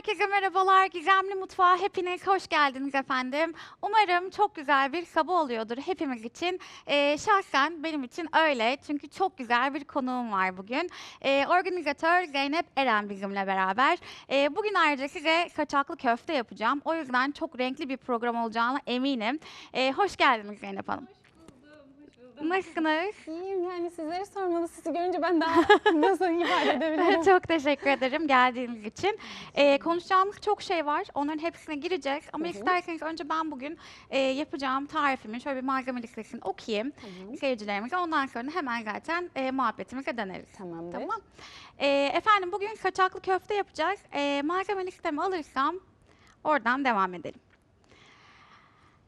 Herkese merhabalar. Gizemli Mutfağa hepiniz hoş geldiniz efendim. Umarım çok güzel bir sabah oluyordur hepimiz için. Ee, şahsen benim için öyle. Çünkü çok güzel bir konuğum var bugün. Ee, organizatör Zeynep Eren bizimle beraber. Ee, bugün ayrıca size kaçaklı köfte yapacağım. O yüzden çok renkli bir program olacağına eminim. Ee, hoş geldiniz Zeynep Hanım. Nasılsınız? İyiyim yani sizleri sormalı. Sizi görünce ben daha nasıl ifade edebilirim? çok teşekkür ederim geldiğiniz için. Ee, konuşacağımız çok şey var. Onların hepsine gireceğiz. Ama isterseniz önce ben bugün e, yapacağım tarifimin şöyle bir malzeme listesini okuyayım seyircilerimize. Ondan sonra hemen zaten e, muhabbetimize döneriz. Tamamdır. Tamam. Ee, efendim bugün kaçaklı köfte yapacağız. Ee, malzeme listemi alırsam oradan devam edelim.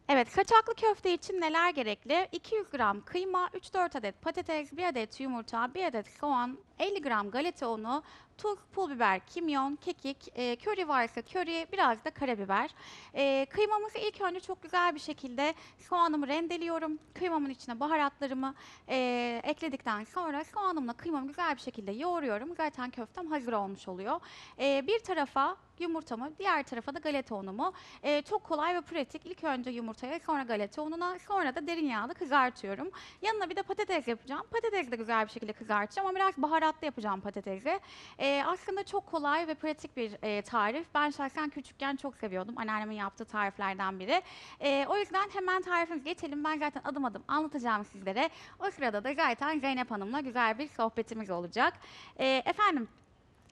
Evet, kaçaklı köfte için neler gerekli? 200 gram kıyma, 3-4 adet patates, 1 adet yumurta, 1 adet soğan, 50 gram galeta unu, tuz, pul biber, kimyon, kekik, e, köri varsa köri, biraz da karabiber. E, kıymamızı ilk önce çok güzel bir şekilde soğanımı rendeliyorum. Kıymamın içine baharatlarımı e, ekledikten sonra soğanımla kıymamı güzel bir şekilde yoğuruyorum. Zaten köftem hazır olmuş oluyor. E, bir tarafa yumurtamı, diğer tarafa da galeta unumu. E, çok kolay ve pratik. İlk önce yumurtaya, sonra galeta ununa, sonra da derin yağda kızartıyorum. Yanına bir de patates yapacağım. Patates de güzel bir şekilde kızartacağım ama biraz baharatlı yapacağım patatesi. E, aslında çok kolay ve pratik bir e, tarif. Ben şahsen küçükken çok seviyordum. Anneannemin yaptığı tariflerden biri. E, o yüzden hemen tarifimize geçelim. Ben zaten adım adım anlatacağım sizlere. O sırada da zaten Zeynep Hanım'la güzel bir sohbetimiz olacak. E, efendim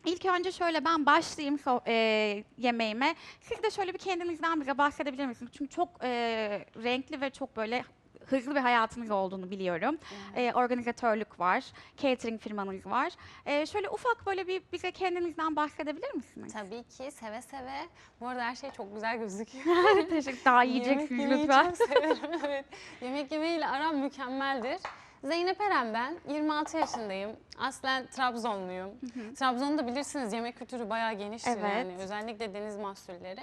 İlk önce şöyle ben başlayayım so- e, yemeğime. Siz de şöyle bir kendinizden bize bahsedebilir misiniz? Çünkü çok e, renkli ve çok böyle hızlı bir hayatınız olduğunu biliyorum. E, organizatörlük var, catering firmanız var. E, şöyle ufak böyle bir bize kendinizden bahsedebilir misiniz? Tabii ki seve seve. Bu arada her şey çok güzel gözüküyor. Teşekkür Daha Yemek yiyeceksiniz yemeyi lütfen. çok severim. evet. Yemek yemeyle aram mükemmeldir. Zeynep Eren ben. 26 yaşındayım. Aslen Trabzonluyum. Trabzon'da bilirsiniz yemek kültürü bayağı geniştir Evet. yani. Özellikle deniz mahsulleri.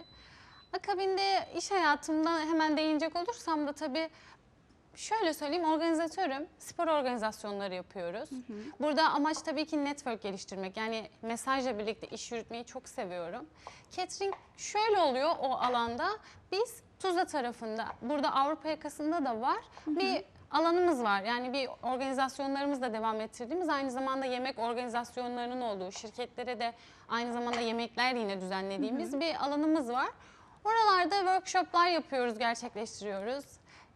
Akabinde iş hayatımdan hemen değinecek olursam da tabii Şöyle söyleyeyim, organizatörüm. Spor organizasyonları yapıyoruz. Burada amaç tabii ki network geliştirmek. Yani mesajla birlikte iş yürütmeyi çok seviyorum. Catering şöyle oluyor o alanda. Biz Tuzla tarafında, burada Avrupa yakasında da var. Bir alanımız var. Yani bir organizasyonlarımız da devam ettirdiğimiz aynı zamanda yemek organizasyonlarının olduğu, şirketlere de aynı zamanda yemekler yine düzenlediğimiz bir alanımız var. Oralarda workshoplar yapıyoruz, gerçekleştiriyoruz.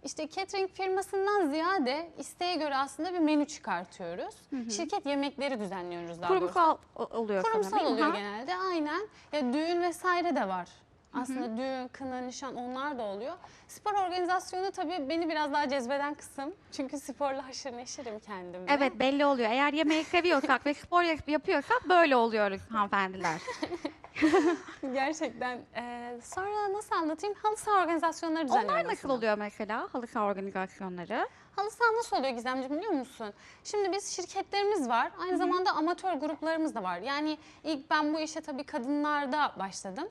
İşte catering firmasından ziyade isteğe göre aslında bir menü çıkartıyoruz. Şirket yemekleri düzenliyoruz daha doğrusu. Kurumsal o- oluyor sanırım, Kurumsal mi? oluyor Ha? genelde aynen. Ya düğün vesaire de var. Aslında düğün, kına, nişan onlar da oluyor. Spor organizasyonu tabii beni biraz daha cezbeden kısım. Çünkü sporla haşır neşirim kendimde. Evet belli oluyor. Eğer yemeği seviyorsak ve spor yap- yapıyorsak böyle oluyoruz hanımefendiler. Gerçekten. Ee, sonra nasıl anlatayım? Halı saha organizasyonları düzenliyorum. Onlar nasıl aslında. oluyor mesela halı saha organizasyonları? Halı saha nasıl oluyor Gizemciğim biliyor musun? Şimdi biz şirketlerimiz var. Aynı zamanda amatör gruplarımız da var. Yani ilk ben bu işe tabii kadınlarda başladım.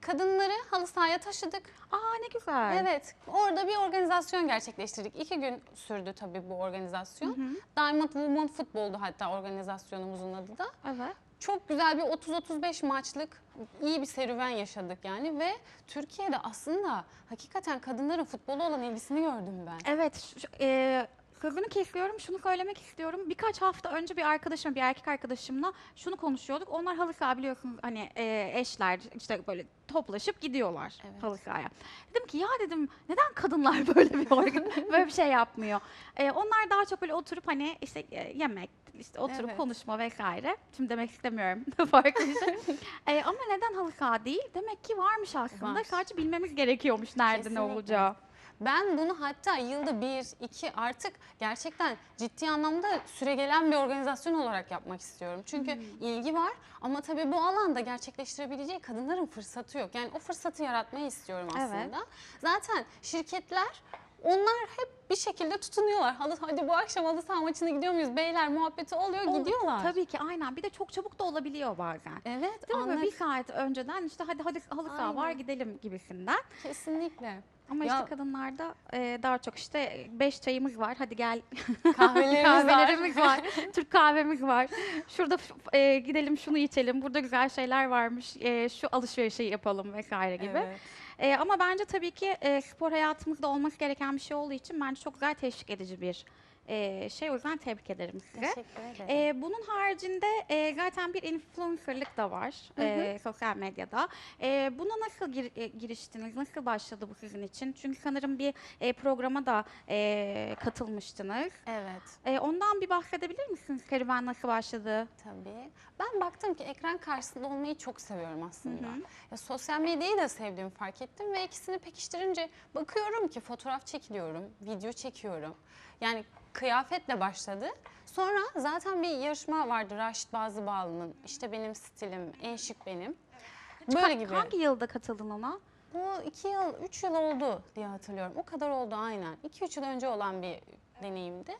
Kadınları halı sahaya taşıdık. Aa ne güzel. Evet, orada bir organizasyon gerçekleştirdik. İki gün sürdü tabii bu organizasyon. Diamond Women Football'du hatta organizasyonumuzun adı da. Evet. Çok güzel bir 30-35 maçlık iyi bir serüven yaşadık yani ve Türkiye'de aslında hakikaten kadınların futbola olan ilgisini gördüm ben. Evet. şu- e, sözünü kesiyorum. Şunu söylemek istiyorum. Birkaç hafta önce bir arkadaşım, bir erkek arkadaşımla şunu konuşuyorduk. Onlar halı saha biliyorsunuz hani e, eşler işte böyle toplaşıp gidiyorlar Evet. halı sahaya. Dedim ki ya dedim neden kadınlar böyle bir organ- böyle bir şey yapmıyor? E, onlar daha çok böyle oturup hani işte e, yemek işte oturup Evet. konuşma vesaire. Şimdi demek istemiyorum farklı bir şey. E, ama neden halı saha değil? Demek ki varmış aslında. Var. Sadece bilmemiz gerekiyormuş nerede ne Kesinlikle. olacağı. Ben bunu hatta yılda bir, iki artık gerçekten ciddi anlamda süregelen bir organizasyon olarak yapmak istiyorum. Çünkü ilgi var ama tabii bu alanda gerçekleştirebileceği kadınların fırsatı yok. Yani o fırsatı yaratmayı istiyorum aslında. Zaten şirketler Onlar hep bir şekilde tutunuyorlar. Halı, hadi bu akşam halı saha maçına gidiyor muyuz? Beyler muhabbeti oluyor, Olur. gidiyorlar. Tabii ki aynen. Bir de çok çabuk da olabiliyor bazen. Evet, Değil mi? Böyle. Bir saat önceden işte hadi hadi halı saha var gidelim gibisinden. Kesinlikle. Ama Ya- işte kadınlarda e, daha çok işte beş çayımız var. Hadi gel Kahvelerimiz var. kahvelerimiz var. Türk kahvemiz var. Şurada f- e, gidelim şunu içelim. Burada güzel şeyler varmış. e, şu alışverişi yapalım vesaire gibi. Evet. E, ama bence tabii ki e, spor hayatımızda olması gereken bir şey olduğu için bence çok güzel teşvik edici bir e, şey. O yüzden tebrik ederim size. Teşekkür ederim. E, bunun haricinde e, zaten bir influencerlık da var e, sosyal medyada. E, buna nasıl gir- e, giriştiniz? Nasıl başladı bu sizin için? Çünkü sanırım bir e, programa da e, katılmıştınız. evet. E, ondan bir bahsedebilir misiniz? Serüven nasıl başladı? Tabii. Ben baktım ki ekran karşısında olmayı çok seviyorum aslında. Hı hı. Ya, sosyal medyayı da sevdiğimi fark ettim ve ikisini pekiştirince bakıyorum ki fotoğraf çekiliyorum, video çekiyorum. Yani kıyafetle başladı. Sonra zaten bir yarışma vardı Raşit Bazıbağlı'nın. İşte benim stilim, en şık benim. Böyle gibi. Hangi yılda katıldın ona? Bu iki yıl, üç yıl oldu diye hatırlıyorum. O kadar oldu aynen. İki üç yıl önce olan bir deneyimdi.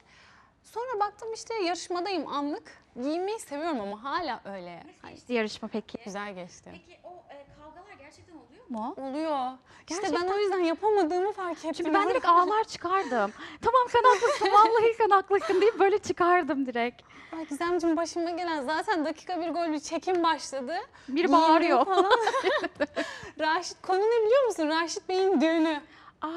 Sonra baktım işte yarışmadayım anlık. Giyinmeyi seviyorum ama hala öyle. Ay, İşte yarışma peki. güzel geçti. Peki o e, kavgalar gerçekten oluyor mu? Oluyor. İşte ben Gerçekten. o yüzden yapamadığımı fark ettim. Çünkü ben direkt ağlar çıkardım. tamam sen haklısın, vallahi sen haklısın deyip böyle çıkardım direkt. Ay Gizemciğim başıma gelen zaten dakika bir gol bir çekim başladı. Giyindim bağırıyor. Falan. Raşit konu ne biliyor musun? Raşit Bey'in düğünü. Aa,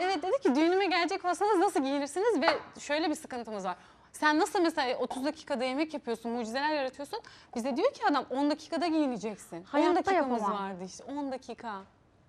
Evet dedi ki düğünüme gelecek olsanız nasıl giyinirsiniz ve şöyle bir sıkıntımız var. Sen nasıl mesela 30 dakikada yemek yapıyorsun, mucizeler yaratıyorsun. Bize diyor ki adam 10 dakikada giyineceksin. 10 Hayatta dakikamız yapamam. vardı işte 10 dakika.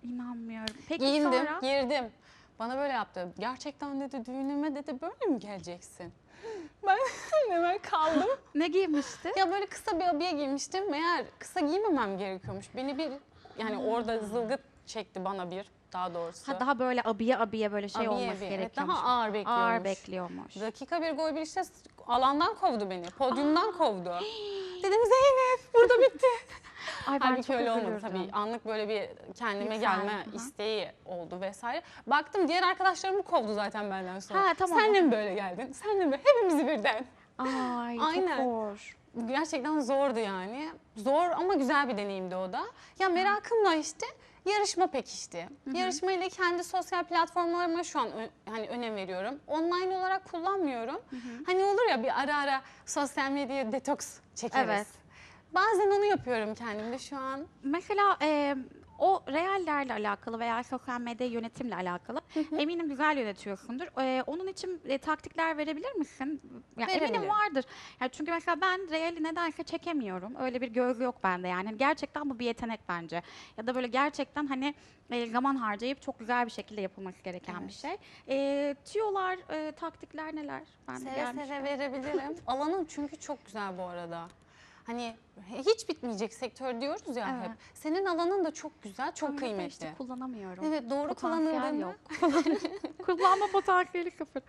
inanmıyorum. Peki Giyindim, sonra? girdim. Bana böyle yaptı. Gerçekten dedi düğünüme dedi böyle mi geleceksin? Ben hemen kaldım. Ne giymişti? Ya böyle kısa bir abiye giymiştim. Meğer kısa giymemem gerekiyormuş. Beni bir yani orada zılgıt çekti bana bir daha doğrusu. Ha, daha böyle abiye abiye böyle şey Abiye olması evet, gerekiyormuş. daha ağır bekliyormuş. Ağır bekliyormuş. Dakika bir gol bir işte alandan kovdu beni. Podyumdan kovdu. Dedim Zeynep burada bitti. Ay ben Halbuki çok öyle olmadı tabii. Anlık böyle bir kendime Yükseldi, gelme hı. isteği oldu vesaire. Baktım diğer arkadaşlarım kovdu zaten benden sonra. Ha, tamam. Sen de mi böyle geldin? Sen de mi? Hepimizi birden. Ay Aynen. çok zor. Gerçekten zordu yani. Zor ama güzel bir deneyimdi o da. Ya merakımla işte yarışma pekişti. Yarışma ile kendi sosyal platformlarıma şu an ö- hani önem veriyorum. Online olarak kullanmıyorum. Hani olur ya bir ara ara sosyal medya detoks çekeriz. Evet. Bazen onu yapıyorum kendimde şu an. Mesela e, o reallerle alakalı veya sosyal medya yönetimle alakalı eminim güzel yönetiyorsundur. E, onun için e, taktikler verebilir misin? Ya, eminim Verebilirim. vardır. Ya çünkü mesela ben reali nedense çekemiyorum. Öyle bir gözü yok bende yani. Gerçekten bu bir yetenek bence. Ya da böyle gerçekten hani e, zaman harcayıp çok güzel bir şekilde yapılması gereken bir Evet. şey. E, tüyolar, e, taktikler neler? Ben Seve seve verebilirim. Alanım çünkü çok güzel bu arada. Hani hiç bitmeyecek sektör diyoruz ya Evet. hep. Senin alanın da çok güzel, çok Ama kıymetli. işte kullanamıyorum. Evet doğru kullanıldığında yok. Kullanma potansiyeli sıfır.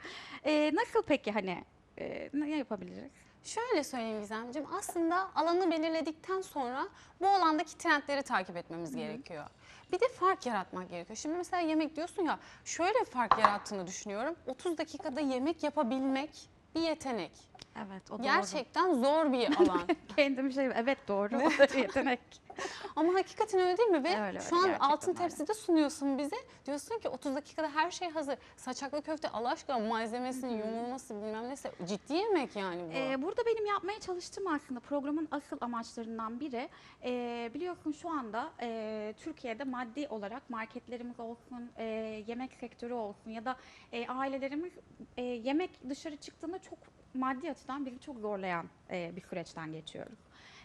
Ee, nasıl peki hani e, ne yapabiliriz? Şöyle söyleyeyim Gizemciğim, aslında alanı belirledikten sonra bu alandaki trendleri takip etmemiz gerekiyor. Bir de fark yaratmak gerekiyor. Şimdi mesela yemek diyorsun ya, şöyle fark yarattığını düşünüyorum. 30 dakikada yemek yapabilmek bir yetenek. Evet o Gerçekten zor bir alan. doğru. Kendim şey evet doğru. O da yetenek. Ama hakikaten öyle değil mi? Ve Öyle, şu öyle, an gerçekten altın öyle. tepside sunuyorsun bize. Diyorsun ki 30 dakikada her şey hazır. Saçaklı köfte Allah aşkına malzemesini, yumurması bilmem neyse. Ciddi yemek yani bu. Ee, burada benim yapmaya çalıştığım aslında programın asıl amaçlarından biri e, biliyorsun şu anda e, Türkiye'de maddi olarak marketlerimiz olsun, e, yemek sektörü olsun ya da e, ailelerimiz e, yemek dışarı çıktığında çok maddi açıdan bizi çok zorlayan e, bir süreçten geçiyoruz.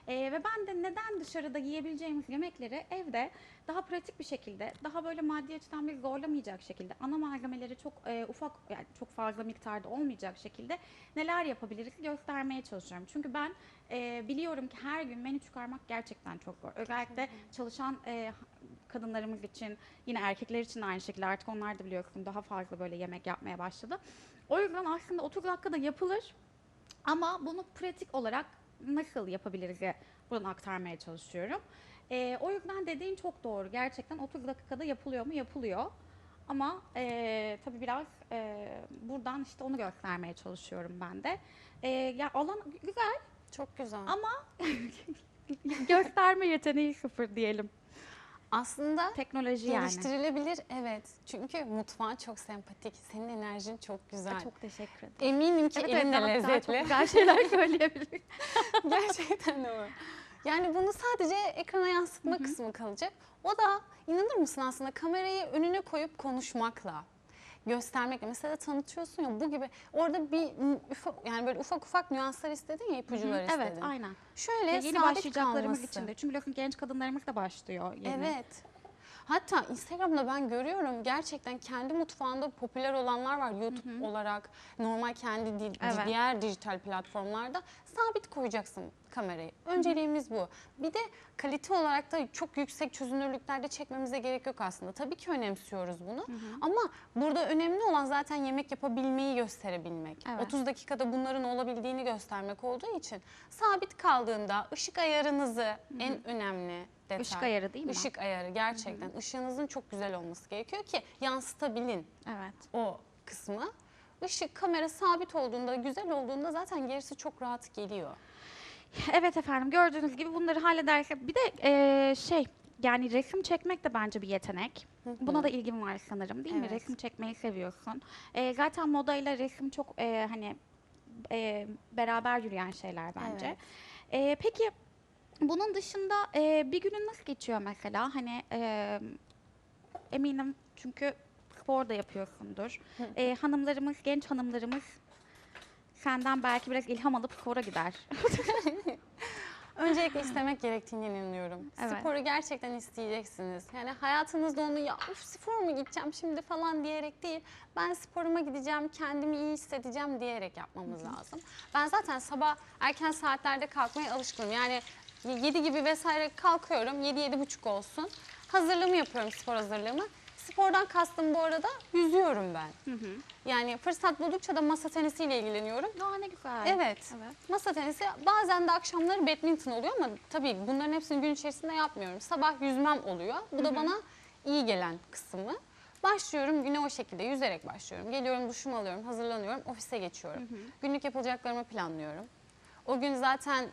E, ve ben de neden dışarıda yiyebileceğimiz yemekleri evde daha pratik bir şekilde, daha böyle maddi açıdan bizi zorlamayacak şekilde, ana malzemeleri çok e, ufak, yani çok fazla miktarda olmayacak şekilde neler yapabiliriz göstermeye çalışıyorum. Çünkü ben e, biliyorum ki her gün menü çıkarmak gerçekten çok zor. Özellikle çalışan e, kadınlarımız için, yine erkekler için aynı şekilde artık onlar da biliyorsun daha fazla böyle yemek yapmaya başladı. O yüzden aslında 30 dakikada yapılır ama bunu pratik olarak nasıl yapabiliriz buradan aktarmaya çalışıyorum. E, o yüzden dediğin çok doğru. Gerçekten 30 dakikada yapılıyor mu? Yapılıyor. ama e, tabii biraz e, buradan işte onu göstermeye çalışıyorum ben de. E, ya alan güzel Çok güzel. ama gösterme yeteneği sıfır diyelim. Aslında Teknoloji yani. geliştirilebilir evet. Çünkü mutfağın çok sempatik. Senin enerjin çok güzel. Çok teşekkür ederim. Eminim ki Evet, elin evet, de lezzetli. Çok güzel şeyler söyleyebilirim. Gerçekten var. Yani bunu sadece ekrana yansıtma kısmı kalacak. O da inanır mısın aslında kamerayı önüne koyup konuşmakla göstermekle mesela tanıtıyorsun ya bu gibi orada bir ufak yani böyle ufak ufak nüanslar istedin ya ipucular istedin. evet, aynen. Şöyle Ve yeni başlayacaklarımız için de. Çünkü biliyorsun genç kadınlarımız da başlıyor yeni. Evet. Hatta Instagram'da ben görüyorum gerçekten kendi mutfağında popüler olanlar var YouTube olarak normal kendi di- Evet. diğer dijital platformlarda sabit koyacaksın kamerayı. Önceliğimiz bu. Bir de kalite olarak da çok yüksek çözünürlüklerde çekmemize gerek yok aslında. Tabii ki önemsiyoruz bunu. Ama burada önemli olan zaten yemek yapabilmeyi gösterebilmek. Evet. 30 dakikada bunların olabildiğini göstermek olduğu için sabit kaldığında ışık ayarınızı en önemli detay. Işık ayarı değil mi? Işık ayarı gerçekten. Işığınızın çok güzel olması gerekiyor ki yansıtabilin Evet. o kısmı. Işık kamera sabit olduğunda, güzel olduğunda zaten gerisi çok rahat geliyor. Evet efendim gördüğünüz gibi bunları halledersek bir de eee, şey yani resim çekmek de bence bir yetenek. Buna da ilgin var sanırım değil mi? Evet. Resim çekmeyi seviyorsun. Eee, zaten modayla resim çok eee, hani eee, beraber yürüyen şeyler bence. Evet. Eee, peki bunun dışında eee, bir günün nasıl geçiyor mesela? Hani eee, eminim çünkü spor da yapıyorsundur. Eee, hanımlarımız, genç hanımlarımız senden belki biraz ilham alıp spora gider. Öncelikle istemek gerektiğine inanıyorum. Evet. Sporu gerçekten isteyeceksiniz. Yani hayatınızda onu ya uf spor mu gideceğim şimdi falan diyerek değil. Ben sporuma gideceğim, kendimi iyi hissedeceğim diyerek yapmamız lazım. Ben zaten sabah erken saatlerde kalkmaya alışkınım. Yani 7 gibi vesaire kalkıyorum. 7-7.30 olsun. Hazırlığımı yapıyorum spor hazırlığımı. Spordan kastım bu arada yüzüyorum ben. Yani fırsat buldukça da masa tenisiyle ilgileniyorum. Aa ne güzel. Evet. Evet. Masa tenisi bazen de akşamları badminton oluyor ama tabii bunların hepsini gün içerisinde yapmıyorum. Sabah yüzmem oluyor. Bu da bana iyi gelen kısmı. Başlıyorum güne o şekilde yüzerek başlıyorum. Geliyorum duşumu alıyorum, hazırlanıyorum, ofise geçiyorum. Günlük yapılacaklarımı planlıyorum. O gün zaten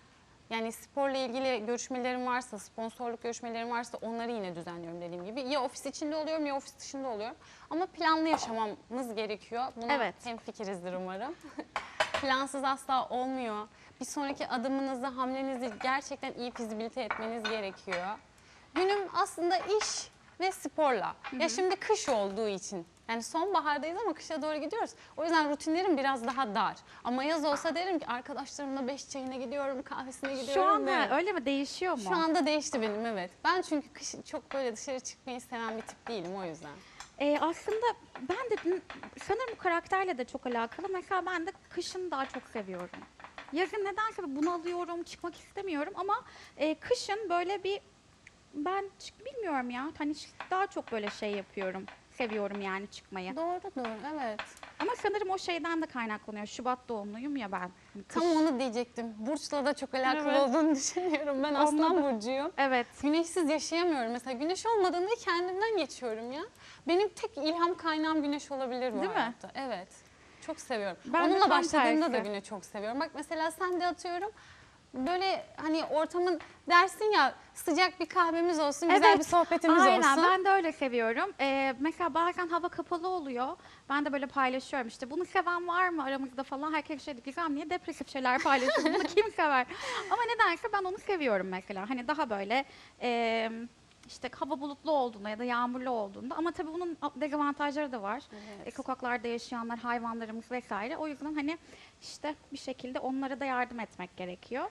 yani sporla ilgili görüşmelerim varsa, sponsorluk görüşmelerim varsa onları yine düzenliyorum dediğim gibi. Ya ofis içinde oluyorum ya ofis dışında oluyorum. Ama planlı yaşamamız gerekiyor. Buna Evet. hemfikirizdir umarım. Plansız asla olmuyor. Bir sonraki adımınızı, hamlenizi gerçekten iyi fizibilite etmeniz gerekiyor. Günüm aslında iş ve sporla. Ya şimdi kış olduğu için. Yani sonbahardayız ama kışa doğru gidiyoruz. O yüzden rutinlerim biraz daha dar. Ama yaz olsa derim ki arkadaşlarımla beş çayına gidiyorum, kahvesine gidiyorum. Şu anda derim. öyle mi değişiyor mu? Şu anda değişti benim evet. Ben çünkü kış çok böyle dışarı çıkmayı seven bir tip değilim o yüzden. Ee, aslında ben de sanırım bu karakterle de çok alakalı. Mesela ben de kışın daha çok seviyorum. Yazın nedense bunu alıyorum, çıkmak istemiyorum ama e, kışın böyle bir ben bilmiyorum ya. Hani daha çok böyle şey yapıyorum. Seviyorum yani çıkmayı. Doğru doğru evet. Ama sanırım o şeyden de kaynaklanıyor. Şubat doğumluyum ya ben. Hani Tam kış- onu diyecektim. Burç'la da çok alakalı Evet. olduğunu düşünüyorum. Ben Aslan Burcu'yum. Evet. Güneşsiz yaşayamıyorum. Mesela güneş olmadığında kendimden geçiyorum ya. Benim tek ilham kaynağım güneş olabilir bu Değil mi? hayatta. Evet. Çok seviyorum. Ben de Onunla tam başladığımda da tersi. güne çok seviyorum. Bak mesela sen de atıyorum. Böyle hani ortamın dersin ya sıcak bir kahvemiz olsun, güzel Evet, bir sohbetimiz Aynen olsun. ben de öyle seviyorum. Ee, mesela bazen hava kapalı oluyor. Ben de böyle paylaşıyorum işte bunu seven var mı aramızda falan. Herkes şey diyor Gizem niye depresif şeyler paylaşıyorsun bunu kim sever? Ama nedense ben onu seviyorum mesela. Hani daha böyle e, işte hava bulutlu olduğunda ya da yağmurlu olduğunda. Ama tabii bunun dezavantajları da var. Evet. E, sokaklarda yaşayanlar, hayvanlarımız vesaire. O yüzden hani işte bir şekilde onlara da yardım etmek gerekiyor.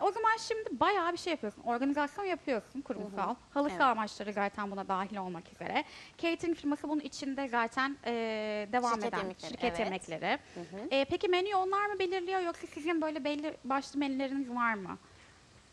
O zaman şimdi bayağı bir şey yapıyorsun. Organizasyon yapıyorsun kurumsal. Halı Evet. saha maçları zaten buna dahil olmak üzere. Catering firması bunun içinde zaten e, devam Şirket eden yemekleri, şirket evet. yemekleri. Hı hı. E, peki menüyü onlar mı belirliyor yoksa sizin böyle belli başlı menüleriniz var mı?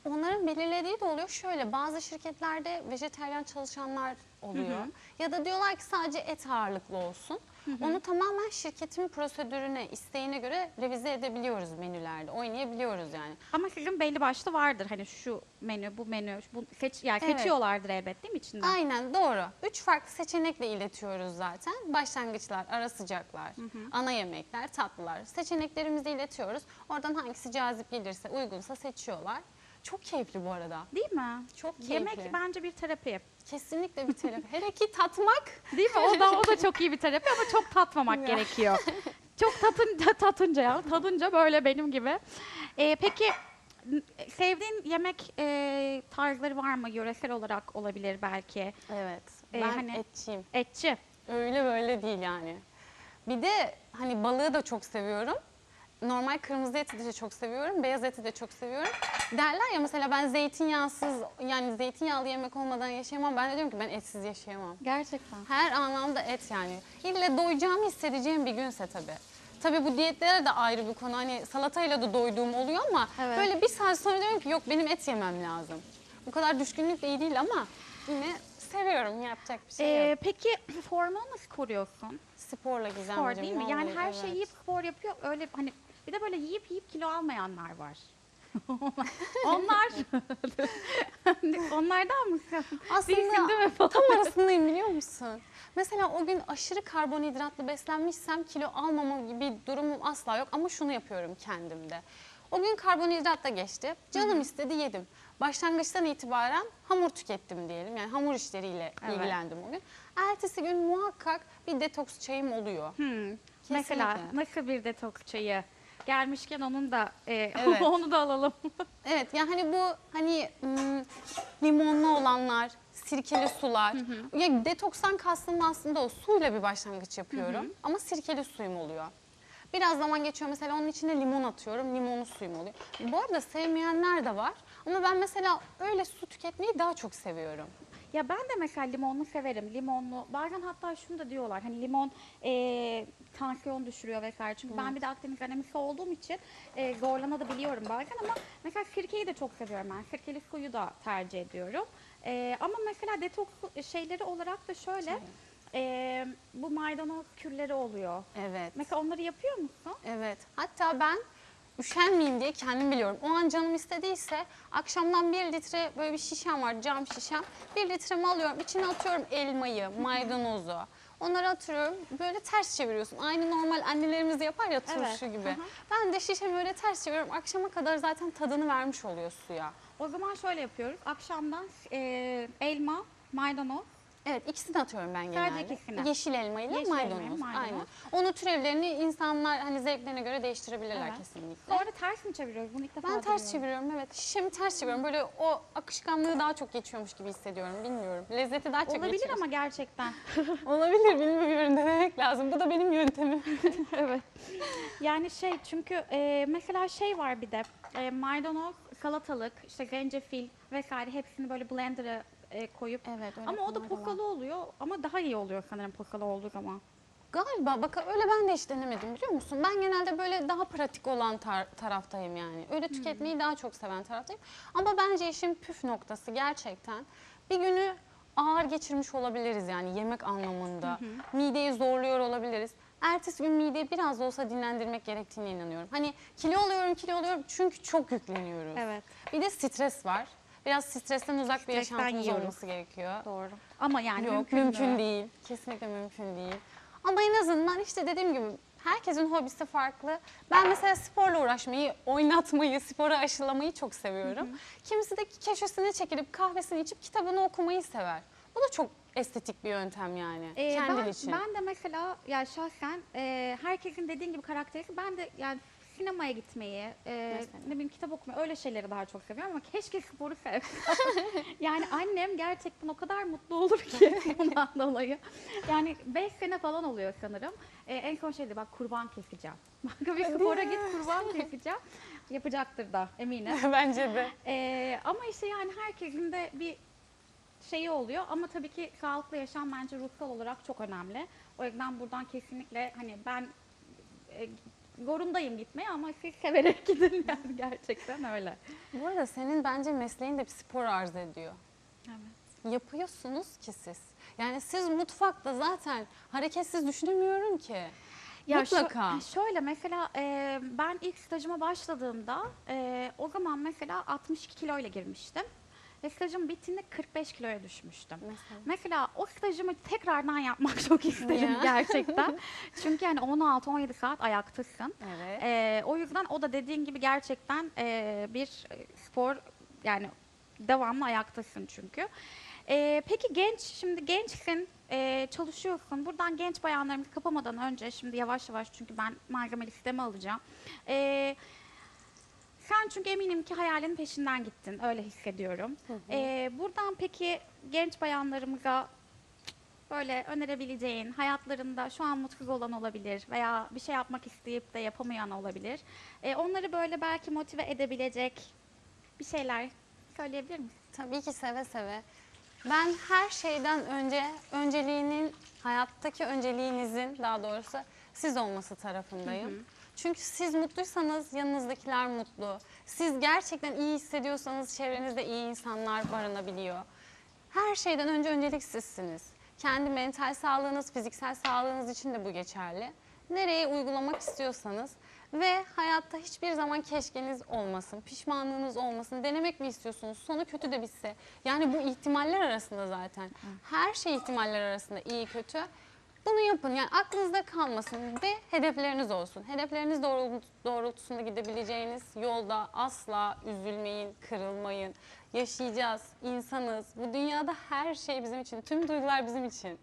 Onların belirlediği de oluyor. Şöyle bazı şirketlerde vejeteryan çalışanlar oluyor. Ya da diyorlar ki sadece et ağırlıklı olsun. Onu tamamen şirketin prosedürüne, isteğine göre revize edebiliyoruz menülerde. Oynayabiliyoruz yani. Ama sizin belli başlı vardır. Hani şu menü, bu menü, bu seç, yani Evet. seçiyorlardır elbet değil mi içinden? Aynen doğru. Üç farklı seçenekle iletiyoruz zaten. Başlangıçlar, ara sıcaklar, ana yemekler, tatlılar. Seçeneklerimizi iletiyoruz. Oradan hangisi cazip gelirse, uygunsa seçiyorlar. Çok keyifli bu arada. Değil mi? Çok keyifli. Yemek bence bir terapi. Kesinlikle bir terapi. Hele ki tatmak. Değil mi? O da o da çok iyi bir terapi ama çok tatmamak gerekiyor. Çok tatınca tatınca ya. Tadınca böyle benim gibi. Ee, peki sevdiğin yemek e, tarzları var mı? Yöresel olarak olabilir belki. Evet. Ee, ben hani- etçiyim. Etçi. Öyle böyle değil yani. Bir de hani balığı da çok seviyorum. Normal kırmızı eti de çok seviyorum. Beyaz eti de çok seviyorum. Derler ya mesela ben zeytinyağsız yani zeytinyağlı yemek olmadan yaşayamam. Ben de diyorum ki ben etsiz yaşayamam. Gerçekten. Her anlamda et yani. İlle doyacağımı hissedeceğim bir günse tabii. Tabii bu diyetlere de ayrı bir konu. Hani salatayla da doyduğum oluyor ama Evet. böyle bir saat sonra diyorum ki yok benim et yemem lazım. Bu kadar düşkünlük de iyi değil ama yine seviyorum yapacak bir şey Ee, yok. peki formunu nasıl koruyorsun? Sporla güzel Spor değil mi? Yani her şeyi yiyip spor yapıyor. Öyle hani bir de böyle yiyip yiyip kilo almayanlar var. Onlar onlardan mısın? Değilsin değil mi? Aslında tam arasındayım biliyor musun? Mesela o gün aşırı karbonhidratlı beslenmişsem kilo almama gibi durumum asla yok ama şunu yapıyorum kendimde. O gün karbonhidrat da geçti. Canım istedi yedim. Başlangıçtan itibaren hamur tükettim diyelim. Yani hamur işleriyle Evet. ilgilendim o gün. Ertesi gün muhakkak bir detoks çayım oluyor. Hmm. Mesela Kesinlikle. nasıl bir detoks çayı? Gelmişken onun da e, Evet. onu da alalım. Evet yani hani bu hani limonlu olanlar, sirkeli sular. Ya detokstan kastım aslında o suyla bir başlangıç yapıyorum ama sirkeli suyum oluyor. Biraz zaman geçiyor mesela onun içine limon atıyorum, limonlu suyum oluyor. Bu arada sevmeyenler de var ama ben mesela öyle su tüketmeyi daha çok seviyorum. Ya ben de mesela limonlu severim. Limonlu. Bazen hatta şunu da diyorlar. Hani limon e, tansiyon düşürüyor vesaire. Çünkü ben bir de Akdeniz anemisi olduğum için e, zorlanabiliyorum bazen ama mesela sirkeyi de çok seviyorum ben. Sirkeli suyu da tercih ediyorum. E, ama mesela detoks şeyleri olarak da şöyle e, bu maydanoz kürleri oluyor. Evet. Mesela onları yapıyor musun? Evet. Hatta ben üşenmeyeyim diye kendim biliyorum. O an canım istediyse akşamdan bir litre böyle bir şişem var cam şişem. Bir litremi alıyorum içine atıyorum elmayı, maydanozu. Onları atıyorum böyle ters çeviriyorsun. Aynı normal annelerimiz yapar ya turşu Evet, gibi. hı hı. Ben de şişemi öyle ters çeviriyorum. Akşama kadar zaten tadını vermiş oluyor suya. O zaman şöyle yapıyoruz. Akşamdan e, elma, maydanoz, Evet ikisini atıyorum ben genelde. ikisini. Yeşil elma ile Yeşil maydanoz. elmayı, maydanoz. Aynen. Onu türevlerini insanlar hani zevklerine göre değiştirebilirler Evet. kesinlikle. Sonra ters mi çeviriyoruz? Bunu ilk defa Ben ters duyuyorum. çeviriyorum evet. Şişemi ters çeviriyorum. Böyle o akışkanlığı daha çok geçiyormuş gibi hissediyorum. Bilmiyorum. Lezzeti daha çok Olabilir geçiyor. ama gerçekten. Olabilir bilmiyorum denemek lazım. Bu da benim yöntemim. evet. Yani şey çünkü e, mesela şey var bir de e, maydanoz, salatalık, işte zencefil vesaire hepsini böyle blender'a e, koyup Evet öyle ama o da pokalı oluyor ama daha iyi oluyor sanırım pokalı olduğu zaman. Galiba bak öyle ben de hiç denemedim biliyor musun? Ben genelde böyle daha pratik olan tar- taraftayım yani. Öyle tüketmeyi daha çok seven taraftayım. Ama bence işin püf noktası gerçekten bir günü ağır geçirmiş olabiliriz yani yemek anlamında. Mideyi zorluyor olabiliriz. Ertesi gün mideyi biraz da olsa dinlendirmek gerektiğine inanıyorum. Hani kilo alıyorum kilo alıyorum çünkü çok yükleniyoruz. Evet. Bir de stres var. Biraz stresten uzak bir Stresten yaşantımız yiyoruz. olması gerekiyor. Doğru. Ama yani Yok mümkün, mümkün, mü? değil. Kesinlikle mümkün değil. Ama en azından işte dediğim gibi herkesin hobisi farklı. Ben mesela sporla uğraşmayı, oynatmayı, sporu aşılamayı çok seviyorum. Kimisi de köşesine çekilip kahvesini içip kitabını okumayı sever. Bu da çok estetik bir yöntem yani. Ee, kendin ben, için. ben de mesela yani şahsen e, herkesin dediğin gibi karakteri ben de yani sinemaya gitmeyi, e, Mesela. ne bileyim kitap okumayı öyle şeyleri daha çok seviyorum ama keşke sporu sevsem. yani annem gerçekten o kadar mutlu olur ki bundan dolayı. Yani 5 sene falan oluyor sanırım. E, en son şeydi bak kurban keseceğim. Bak bir spora git kurban keseceğim. Yapacaktır da eminim. Bence de. Ee, ama işte yani herkesin de bir şeyi oluyor ama tabii ki sağlıklı yaşam bence ruhsal olarak çok önemli. O yüzden buradan kesinlikle hani ben e, zorundayım gitmeye ama siz severek gidin yani gerçekten öyle. Bu arada senin bence mesleğin de bir spor arz ediyor. Evet. Yapıyorsunuz ki siz. Yani siz mutfakta zaten hareketsiz düşünemiyorum ki. Ya Mutlaka. şö- şöyle mesela e, ben ilk stajıma başladığımda e, o zaman mesela 62 kiloyla girmiştim. Ve stajım bittiğinde 45 kiloya düşmüştüm. Mesela. Mesela o stajımı tekrardan yapmak çok isterim Ya. gerçekten. Çünkü yani 16-17 saat ayaktasın. Evet. Ee, o yüzden o da dediğin gibi gerçekten e, bir spor yani devamlı ayaktasın çünkü. Ee, peki genç şimdi gençsin e, çalışıyorsun. Buradan genç bayanlarımızı kapamadan önce şimdi yavaş yavaş çünkü ben malzeme listemi alacağım. Ee, sen çünkü eminim ki hayalinin peşinden gittin. Öyle hissediyorum. Hı hı. Ee, buradan peki genç bayanlarımıza böyle önerebileceğin, hayatlarında şu an mutsuz olan olabilir veya bir şey yapmak isteyip de yapamayan olabilir. Ee, onları böyle belki motive edebilecek bir şeyler söyleyebilir misin? Tabii ki seve seve. Ben her şeyden önce önceliğinin hayattaki önceliğinizin daha doğrusu siz olması tarafındayım. Çünkü siz mutluysanız yanınızdakiler mutlu. Siz gerçekten iyi hissediyorsanız çevrenizde iyi insanlar barınabiliyor. Her şeyden önce öncelik sizsiniz. Kendi mental sağlığınız, fiziksel sağlığınız için de bu geçerli. Nereye uygulamak istiyorsanız ve hayatta hiçbir zaman keşkeniz olmasın, pişmanlığınız olmasın. Denemek mi istiyorsunuz? Sonu kötü de bitse. Yani bu ihtimaller arasında zaten. Her şey ihtimaller arasında iyi kötü. Bunu yapın yani aklınızda kalmasın ve hedefleriniz olsun. Hedefleriniz doğrult- doğrultusunda gidebileceğiniz yolda asla üzülmeyin, kırılmayın. Yaşayacağız, insanız. Bu dünyada her şey bizim için, tüm duygular bizim için.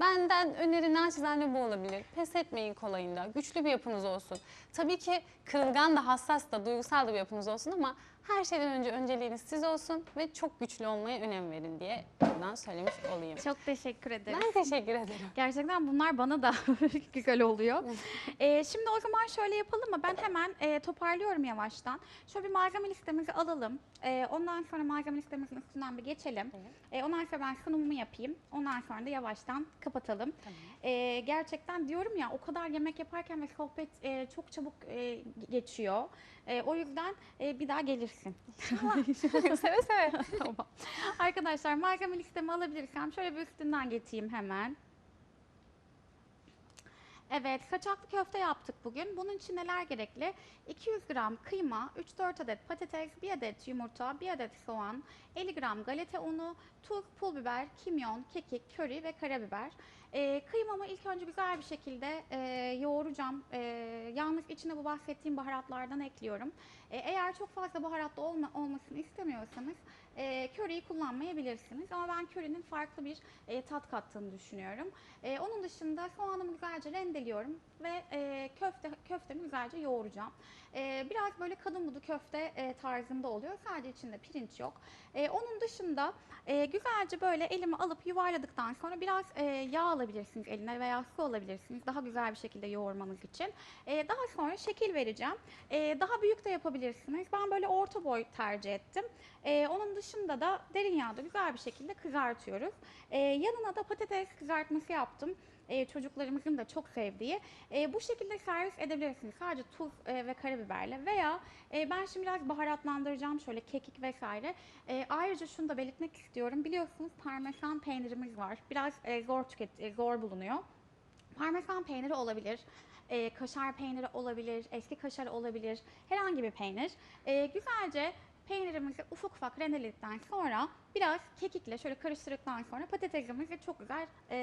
Benden öneri naçizane bu olabilir. Pes etmeyin kolayında. Güçlü bir yapınız olsun. Tabii ki kırılgan da hassas da duygusal da bir yapınız olsun ama her şeyden önce önceliğiniz siz olsun ve çok güçlü olmaya önem verin diye buradan söylemiş olayım. Çok teşekkür ederim. Ben teşekkür ederim. Gerçekten bunlar bana da güzel oluyor. Ee, şimdi o zaman şöyle yapalım mı? Ben hemen e, toparlıyorum yavaştan. Şöyle bir malzeme listemizi alalım. Ee, ondan sonra malzeme listemizin üstünden bir geçelim. Tamam. Ee, ondan sonra ben sunumumu yapayım. Ondan sonra da yavaştan kapatalım. Tamam. Ee, gerçekten diyorum ya o kadar yemek yaparken ve sohbet e, çok çabuk e, geçiyor. E, o yüzden e, bir daha gelirsin. seve seve. tamam. Arkadaşlar malzeme listemi alabilirsem şöyle bir üstünden geçeyim hemen. Evet, kaçaklı köfte yaptık bugün. Bunun için neler gerekli? 200 gram kıyma, 3-4 adet patates, 1 adet yumurta, 1 adet soğan, 50 gram galeta unu, tuz, pul biber, kimyon, kekik, köri ve karabiber. Ee, kıymamı ilk önce güzel bir şekilde e, yoğuracağım. E, yalnız içine bu bahsettiğim baharatlardan ekliyorum. E, eğer çok fazla baharatlı olma, olmasını istemiyorsanız e, köriyi kullanmayabilirsiniz. Ama ben körinin farklı bir e, tat kattığını düşünüyorum. E, onun dışında soğanımı güzelce rendeliyorum ve e, köfte köftemi güzelce yoğuracağım. E, biraz böyle kadın budu köfte e, tarzında oluyor. Sadece içinde pirinç yok. E, onun dışında e, güzelce böyle elimi alıp yuvarladıktan sonra biraz e, yağ alabilirsiniz eline veya su alabilirsiniz. Daha güzel bir şekilde yoğurmanız için. E, daha sonra şekil vereceğim. E, daha büyük de yapabilirsiniz. Ben böyle orta boy tercih ettim. E, onun dışında da derin yağda güzel bir şekilde kızartıyoruz. E, yanına da patates kızartması yaptım. E, çocuklarımızın da çok sevdiği. E, bu şekilde servis edebilirsiniz. Sadece tuz e, ve karabiberle veya e, ben şimdi biraz baharatlandıracağım şöyle kekik vesaire. E, ayrıca şunu da belirtmek istiyorum. Biliyorsunuz parmesan peynirimiz var. Biraz e, zor tüket e, zor bulunuyor. Parmesan peyniri olabilir. E, kaşar peyniri olabilir, eski kaşar olabilir, herhangi bir peynir. E, güzelce peynirimizi ufak ufak rendeledikten sonra biraz kekikle şöyle karıştırdıktan sonra patatesimizi çok güzel e,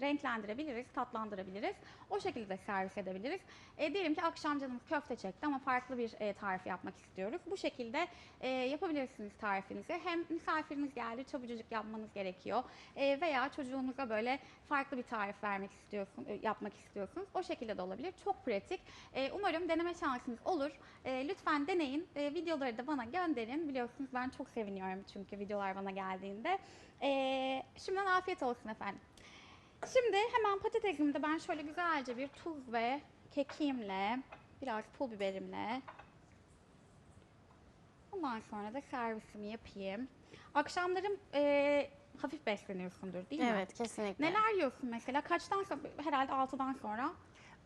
renklendirebiliriz, tatlandırabiliriz. O şekilde servis edebiliriz. E, diyelim ki akşam canımız köfte çekti ama farklı bir e, tarif yapmak istiyoruz. Bu şekilde e, yapabilirsiniz tarifinizi. Hem misafiriniz geldi, çabucacık yapmanız gerekiyor. E, veya çocuğunuza böyle farklı bir tarif vermek istiyorsun, e, yapmak istiyorsunuz. O şekilde de olabilir. Çok pratik. E, umarım deneme şansınız olur. E, lütfen deneyin. E, videoları da bana gönderin. Biliyorsunuz ben çok seviniyorum çünkü videolar bana geldiğinde. E, şimdiden afiyet olsun efendim. Şimdi hemen patatesimi de ben şöyle güzelce bir tuz ve kekiğimle, biraz pul biberimle Ondan sonra da servisimi yapayım. Akşamlarım e, hafif besleniyorsundur değil mi? Evet kesinlikle. Neler yiyorsun mesela? Kaçtan sonra? Herhalde 6'dan sonra.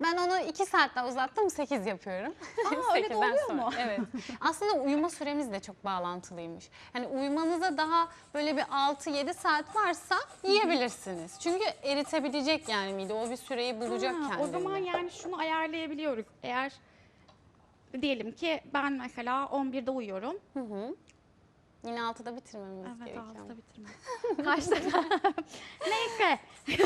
Ben onu 2 saat daha uzattım 8 yapıyorum. Aa, öyle de 8'den oluyor sonra. mu? Evet. Aslında uyuma süremiz de çok bağlantılıymış. Yani uyumanıza daha böyle bir 6-7 saat varsa yiyebilirsiniz. Çünkü eritebilecek yani mide. O bir süreyi bulacak Ha, kendinde. O zaman yani şunu ayarlayabiliyoruz. Eğer diyelim ki ben mesela 11'de uyuyorum. Hı hı. Yine 6'da bitirmemiz Evet gerekiyor. 6'da bitirmem. Kaçta? Neyse.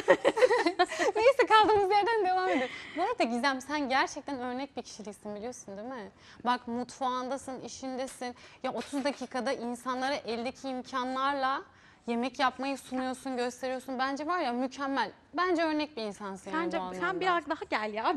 Neyse kaldığımız yerden devam edelim. Bu arada Gizem sen gerçekten örnek bir kişiliksin biliyorsun değil mi? Bak mutfağındasın, işindesin. Ya 30 dakikada insanlara eldeki imkanlarla yemek yapmayı sunuyorsun, gösteriyorsun. Bence var ya mükemmel. Bence örnek bir insansın yani Sence bu sen anlamda. biraz daha gel ya.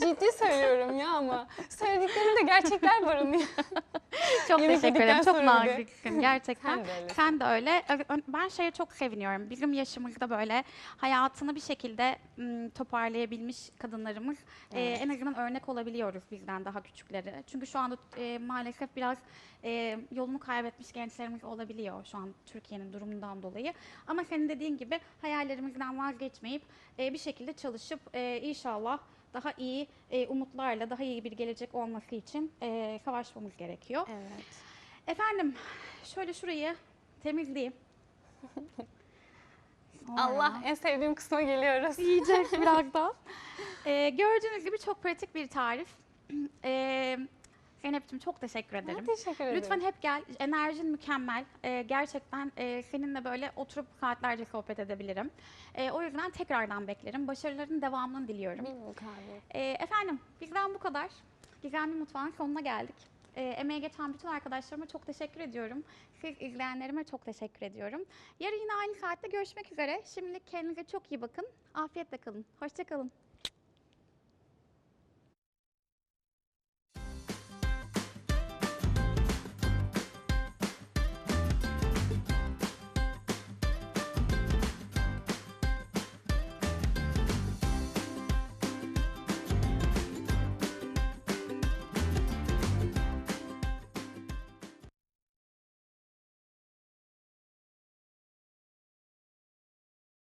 Ciddi söylüyorum ya ama. Söylediklerimde gerçekler barınıyor. çok Yemek teşekkür ederim. yedikten Çok sonra bir de. naziksin gerçekten. Sen de öylesin. Sen de öyle. Ö- Ben şeye çok seviniyorum. Bizim yaşımızda böyle hayatını bir şekilde m, toparlayabilmiş kadınlarımız e, en azından örnek olabiliyoruz bizden daha küçükleri. Çünkü şu anda e, maalesef biraz e, yolunu kaybetmiş gençlerimiz olabiliyor şu an Türkiye'nin durumundan dolayı. Ama senin dediğin gibi hayallerimizden vazgeçmeyip e, bir şekilde çalışıp e, inşallah daha iyi e, umutlarla daha iyi bir gelecek olması için e, savaşmamız gerekiyor. Evet. Efendim şöyle şurayı temizleyeyim. Sonra Allah en sevdiğim kısma geliyoruz. yiyecek birazdan. Ee, gördüğünüz gibi çok pratik bir tarif. Ee, Zeynep'ciğim çok teşekkür ederim. Ben teşekkür ederim. Lütfen hep gel. Enerjin mükemmel. Ee, gerçekten e, seninle böyle oturup saatlerce sohbet edebilirim. Ee, o yüzden tekrardan beklerim. Başarıların devamını diliyorum. Bir mukabele. Ee, efendim bizden bu kadar. Gizemli Mutfağın sonuna geldik. Ee, emeğe geçen bütün arkadaşlarıma çok teşekkür ediyorum. Siz izleyenlerime çok teşekkür ediyorum. Yarın yine aynı saatte görüşmek üzere. Şimdilik kendinize çok iyi bakın. Afiyetle kalın. Hoşçakalın.